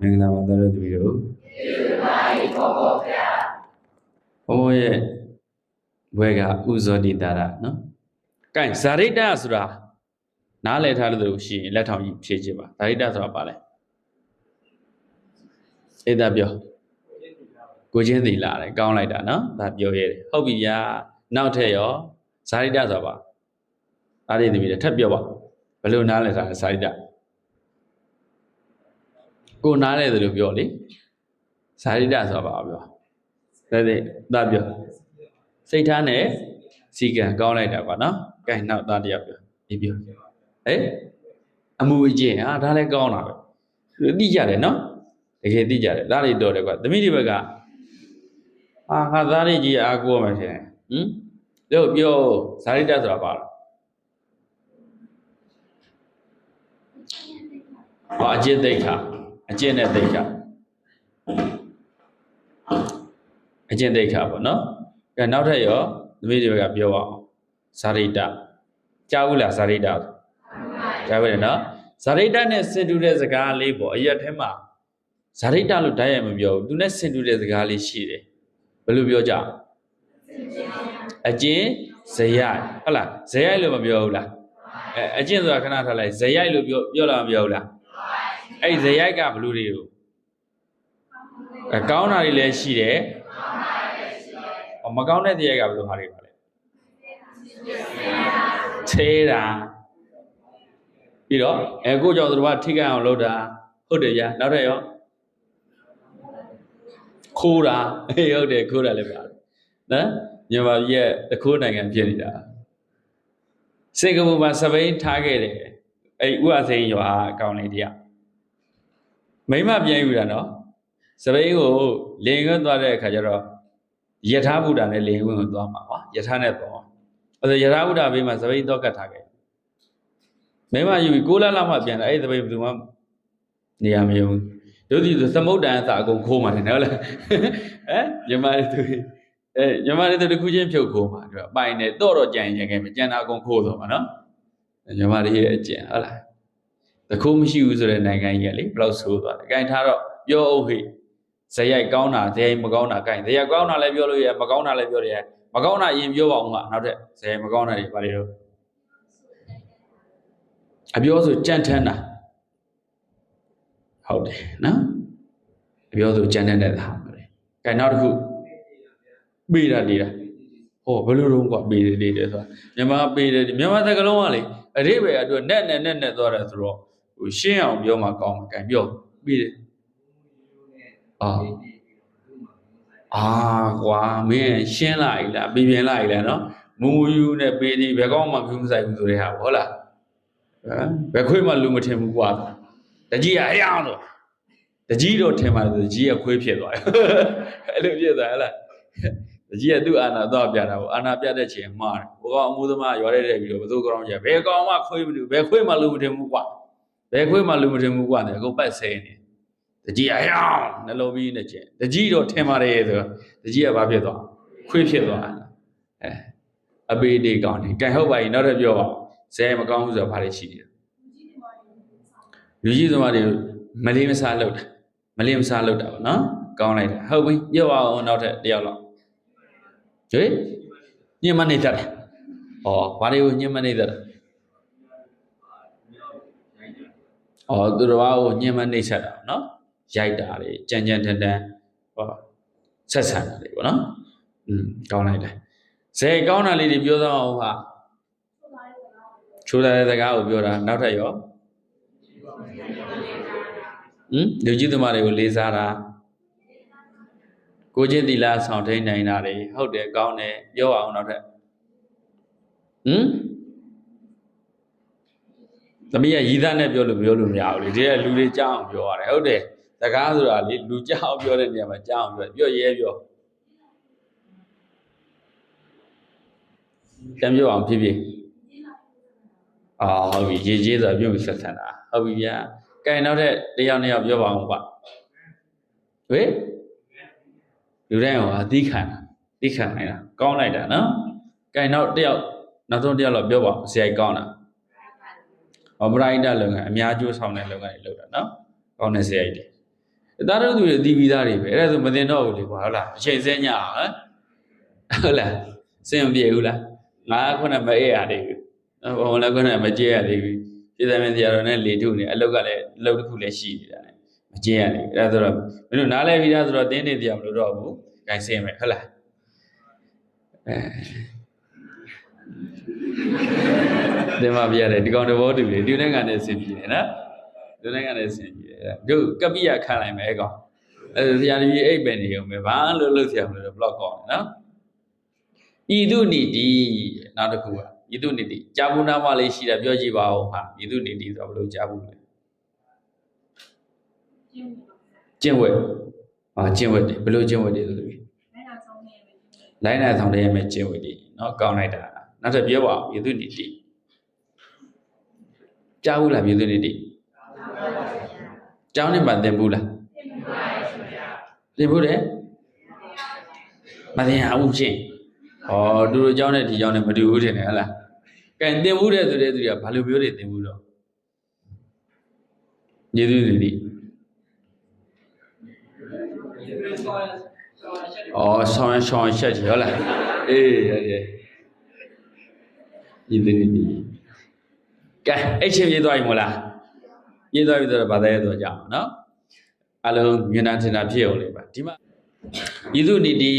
မင်္ဂလာပါတော်တော်သူတို့ဘုံဘုံရဲ့ဘွဲကဥဇောတိတာရနော်ကဲဇာရိတဆိုတာနားလည်ထားလို့ရှိရင်လက်ထောင်ကြီးဖြည့်ချင်ပါဇာရိတဆိုတာပါလဲအေးဒါပြောကိုချင်းသီလာတယ်ကောင်းလိုက်တာနော်ဒါပြောရတယ်ဟုတ်ပြီညာနောက်ထပ်ရောဇာရိတဆိုတာပါအားရသမီးတွေထပ်ပြောပါ ဘယ်လိုနားလည်ထားလဲဇာရိတကိုနားလဲတယ်လို့ပြောလေဇာရိတဆိုတာပါပြောဒါတဲ့ဒါပြောစိတ်ထားနဲ့စီကံကောင်းလိုက်တာပါနော်ကဲနောက်သားတရားပြောဒီပြောဟဲ့အမှုအကျင့်ဟာဒါလည်းကောင်းတာပဲသိကြတယ်နော်တကယ်သိကြတယ်ဒါတွေတော်တယ်ကွာသမီးတွေဘက်ကအာငါသားလေးကြီးအားကိုးမှထင်ဟင်တို့ပြောဇာရိတဆိုတာပါလား ဘာအကျင့်သိက္ခာအကျင့်နဲ့သိက္ခာအကျင့်သိက္ခာပေါ့နော်ကဲနောက်ထပ်ရောသမီးတွေကပြောပါအောင်ဇာရိတကြားဘူးလားဇာရိတကြားဘူးလေနော်ဇာရိတနဲ့စင်တူတဲ့စကားလေးပေါ့အရက်ထဲမှာဇာရိတလို့တိုက်ရိုက်မပြောဘူးသူနဲ့စင်တူတဲ့စကားလေးရှိတယ်ဘယ်လိုပြောကြအကျင့်ဇယိုက်ဟုတ်လားဇယိုက်လို့မပြောဘူးလားအဲအကျင့်ဆိုတာခဏထားလိုက်ဇယိုက်လို့ပြောပြောလာမပြောဘူးလား အဲ့ဇယိုက်ကဘယ်လိုတွေကိုအကောင်းတာတွေလည်းရှိတယ်မကောင်းတဲ့ဇယိုက်ကဘယ်လိုဟာတွေပါလဲချေးတာပြီးတော့အဲကိုကြောင့်သူတို့ကထိခိုက်အောင်လုပ်တာဟုတ်တယ်ဗျာနောက်ထပ်ရောခိုးတာအေးဟုတ်တယ်ခိုးတာလည်းပါတယ်နော်မြန်မာပြည်ရဲ့တခိုးနိုင်ငံဖြစ်နေတာစင်ကာပူမှာစပိန်ထားခဲ့တယ်အဲ့ဥအစိန်ရွာအကောင်လေးတရား မိမပြန်ယူတာနော်စပိန်ကိုလင်ခွန်းသွားတဲ့အခါကျတော့ယထာဘုဒ္ဓနဲ့လင်ခွန်းကိုသွားမှာပါယထာနဲ့သွားအဲ့ဒါယထာဘုဒ္ဓဘေးမှာစပိန်တော့ကတ်ထားခဲ့မိမယူပြီး6လလောက်မှပြန်လာအဲ့ဒီစပိန်ဘယ်သူမှနေရာမယုံတို့ဒီဆိုသမုဒ္ဒန်အစာအကုန်ခိုးမှတယ်နော်လားဟမ်မြန်မာတွေသူအဲမြန်မာတွေသူတစ်ခုချင်းဖြုတ်ခိုးမှာသူကပိုင်တယ်တော့တော့ကြံရင်ကြံခဲ့မကြံတာအကုန်ခိုးသွားမှာနော်မြန်မာတွေရဲ့အကျင့်ဟုတ်လား တခုမရှိဘူးဆိုတဲ့နိုင်ငံကြီးကလေဘယ်လောက်ဆိုးသွားတယ်။ဂိုင်ထားတော့ပြောအောင်ဟိဇယိုက်ကောင်းတာဇယိုက်မကောင်းတာဂိုင်ဇယိုက်ကောင်းတာလည်းပြောလို့ရမကောင်းတာလည်းပြောရမကောင်းတာအရင်ပြောပါအောင်ကနောက်ထပ်ဇယိုက်မကောင်းတာတွေဘာတွေတော့အပြောဆိုကြံ့ထန်းတာဟုတ်တယ်နော်အပြောဆိုကြံ့ထန်းတဲ့ဟာပဲဂိုင်နောက်တစ်ခုပေးတာနေတာဟောဘယ်လိုတော့กว่าပေးတယ်လေးတယ်ဆိုတာမြန်မာပေးတယ်မြန်မာသကလုံးကလေအရေးပဲအတွက်နဲ့နဲ့နဲ့နဲ့သွားတယ်ဆိုတော့ ဟိုရှင်းအောင်ပြောမှကောင်းမှာကန်ပြောပေးတယ်အာအာကွာမင်းရှင်းလိုက်လားပြင်ပြင်လိုက်လားနော်မူမူယူနဲ့ပေးသည်ဘယ်ကောင်းမှပြုံးဆိုင်ဘူးဆိုတဲ့ဟာဟုတ်လားဟမ်ဘယ်ခွေးမှလူမထင်ဘူးကွာတကြီးအဟျောင်းဆိုတကြီးတော့ထင်ပါတယ်တကြီးကခွေးဖြစ်သွားတယ်အဲ့လိုဖြစ်သွားဟဲ့လားတကြီးကသူ့အာနာတော့ပြတာပေါ့အာနာပြတဲ့ချိန်မှားတယ်ဘိုးကောင်အမှုသမားရွာတဲ့တဲ့ပြီးတော့ဘယ်သူကောင်းကြဘယ်ကောင်မှခွေးမလို့ဘယ်ခွေးမှလူမထင်ဘူးကွာ ဘယ်ခွေးမှလူမထင်ဘူးကွာတယ်အကုန်ပတ်ဆဲနေတကြီးအဟျောင်းနှလုံးပြီးနေချင်းတကြီးတော့ထင်ပါတယ်ဆိုတော့တကြီးကဘာဖြစ်သွားခွေးဖြစ်သွားအဲအပေဒီကောင်းတယ်ကဲဟုတ်ပါပြီနောက်ထပ်ပြောပါဇဲမကောင်းဘူးဆိုတော့ဘာတွေရှိတယ်လူကြီးသမားတွေမလေးမစားလောက်တာမလေးမစားလောက်တာပေါ့နော်ကောင်းလိုက်တာဟုတ်ပြီပြောပါအောင်နောက်ထပ်တယောက်လောက်ဟေးညမနေတတ်တယ်ဩဘာတွေကိုညမနေတတ်တယ် ဩသူတော်ဘာကိုညမနေဆက်တာနော်ရိုက်တာတွေကြမ်းကြမ်းတန်းတန်းဟောဆက်ဆံတာတွေပေါ့နော်อืมကောင်းလိုက်တယ်ဇေကောင်းတာလေးတွေပြောသအောင်ဟာချိုးတဲ့စကားကိုပြောတာနောက်ထပ်ရောဟမ်လူကြီးသမားတွေကိုလေးစားတာကိုချင်းသီလဆောင်ထိန်နိုင်တာတွေဟုတ်တယ်ကောင်းတယ်ပြောအောင်နောက်ထပ်ဟမ် သမီးကရည်သားနဲ့ပြောလို့ပြောလို့မရဘူးလေဒီကလူတွေကြောက်အောင်ပြောရတယ်ဟုတ်တယ်စကားဆိုတာလေလူကြောက်အောင်ပြောတဲ့နေရာမှာကြောက်အောင်ပြောပြောရဲပြောတမ်းပြောအောင်ဖြစ်ဖြစ်အာဟုတ်ပြီရေကြီးဆိုတာပြုတ်ဆက်ဆံတာဟုတ်ပြီဗျာကဲနောက်ထပ်တယောက်နှစ်ယောက်ပြောပါအောင်ကွာဟေးလူတိုင်းဟောအသီးခံတာသီးခံနိုင်တာကောင်းလိုက်တာနော်ကဲနောက်တယောက်နောက်ဆုံးတယောက်တော့ပြောပါအောင်ဆရာကြီးကောင်းတာ ဟောပရိုက်တာလုပ်ငန်းအများကျိုးဆောင်တဲ့လုပ်ငန်းတွေလုပ်တာနော်ကောင်းတဲ့ဆရာကြီးတွေဒါတို့သူတွေတီးပြီးသားတွေပဲအဲ့ဒါဆိုမတင်တော့ဘူးလေကွာဟုတ်လားအချိန်စဲညအောင်ဟမ်ဟုတ်လားစင်မပြေဘူးလားငါခုနမအေးရသေးဘူးဟိုလည်းခုနမကြည့်ရသေးဘူးပြည်သမင်းတရားတော်နဲ့လေထုနေအလုတ်ကလည်းအလုတ်တစ်ခုလည်းရှိနေတာ ਨੇ မကြည့်ရသေးဘူးအဲ့ဒါဆိုတော့မင်းတို့နားလဲပြီးသားဆိုတော့တင်းနေတရားမလို့တော့ဘူးဂိုင်းစင်းမယ်ဟုတ်လားအဲ သင်မပြရတယ်ဒီကောင်တဘောတူလေဒီနဲ့ကနေဆင်ပြေနော်ဒီနဲ့ကနေဆင်ပြေတို့ကပိယခန့်လိုက်မယ်အဲကောင်အဲဆရာကြီးအိပ်ပင်နေုံပဲဘာလို့လှုပ်ဆရာမလို့ block ကောင်းတယ်နော်ဤသူနိတိနောက်တစ်ခုကဤသူနိတိကြာဘူးနာမလေးရှိတာပြောကြည့်ပါဦးဟာဤသူနိတိဆိုဘယ်လိုကြာဘူးလဲကျင့်ဝတ်ဟာကျင့်ဝတ်တယ်ဘယ်လိုကျင့်ဝတ်တယ်ဆိုလို့လိုင်းနာဆောင်တယ်ရဲ့မဲ့ကျင့်ဝတ်တယ်နော်ကောင်းလိုက်တာနောက်ထပ်ပြောပါဦးဤသူနိတိ ကြားဘူးလားယေသူနိတိကျောင်းနဲ့မှသင်ဘူးလားသင်ဘူးတယ်မသင်ရဘူးချင်းဟောသူတို့ကျောင်းနဲ့ဒီကျောင်းနဲ့မတူဘူးတင်တယ်ဟဟလားကဲသင်ဘူးတဲ့ဆိုတဲ့သူကဘာလို့ပြောတယ်သင်ဘူးတော့ယေသူနိတိဩဆောင်းရဆောင်းချက်ကြီးဟုတ်လားအေးဟုတ်တယ်ယေသူနိတိ ကဲအဲ့ချင်းပြေးသွားပြီမို့လားပြေးသွားပြီဆိုတော့ဗာတဲ့တော့ကြအောင်နော်အလုံးမြင်တာထင်တာဖြစ်အောင်လေပါဒီမှာယေသူနိတိ